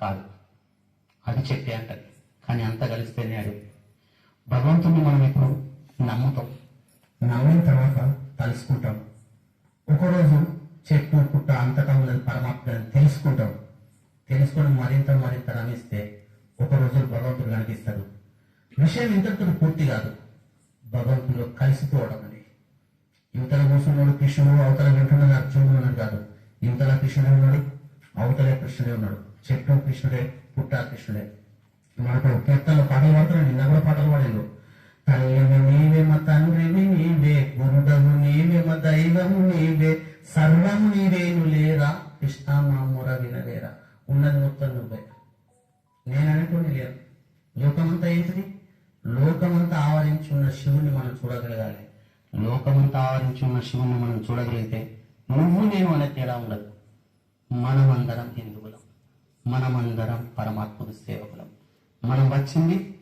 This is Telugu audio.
కాదు. అది చెప్పే అంటది. కానీ అంత కలిస్తేనే అది. భగవంతుని మనం ఇప్పుడు నమ్ముతాం. నమ్మిన తర్వాత తలుసుకుంటాం ఒకరోజు చెట్టు పుట్ట అంతటా ఉన్నది పరమాత్మని తెలుసుకుంటాం. తెలుసుకొని మరింత మరింత రమిస్తే ఒక రోజు భగవంతుడు కనిపిస్తాడు. విషయం ఇంతటితో పూర్తి కాదు. భగవంతుడు కలిసిపోవడం అని యువతల కూర్చున్నాడు కృష్ణుడు అవతల వింటున్నాడు అర్జునుడు ఉన్నాడు కాదు. యువతల కృష్ణుడు ఉన్నాడు అవతలే కృష్ణుడే ఉన్నాడు. చెట్టు కృష్ణుడే పుట్ట కృష్ణుడే. మనకు కీర్తనలు పాటలు పాడుతున్నాడు నిన్న కూడా పాటలు పాడిండు. తల్లివి నీవే మా తండ్రివి నీవే గురుడము నీవే మా దైవము నీవే సర్వము నీవేను లేరా? కృష్ణ మా ముర వినలేరా? ఉన్నది మొత్తం నువ్వే. నేను అనుకుని లేరు లోకమంతా ఏంటిది? లోకమంతా ఆవరించి ఉన్న శివుని మనం చూడగలగాలి. లోకమంతా ఆవరించి ఉన్న శివుని మనం చూడగలిగితే నువ్వు నేను అనే తేడా ఉండదు. మనమందరం హిందువులం. మనమందరం పరమాత్మకు సేవకులం. మనం వచ్చింది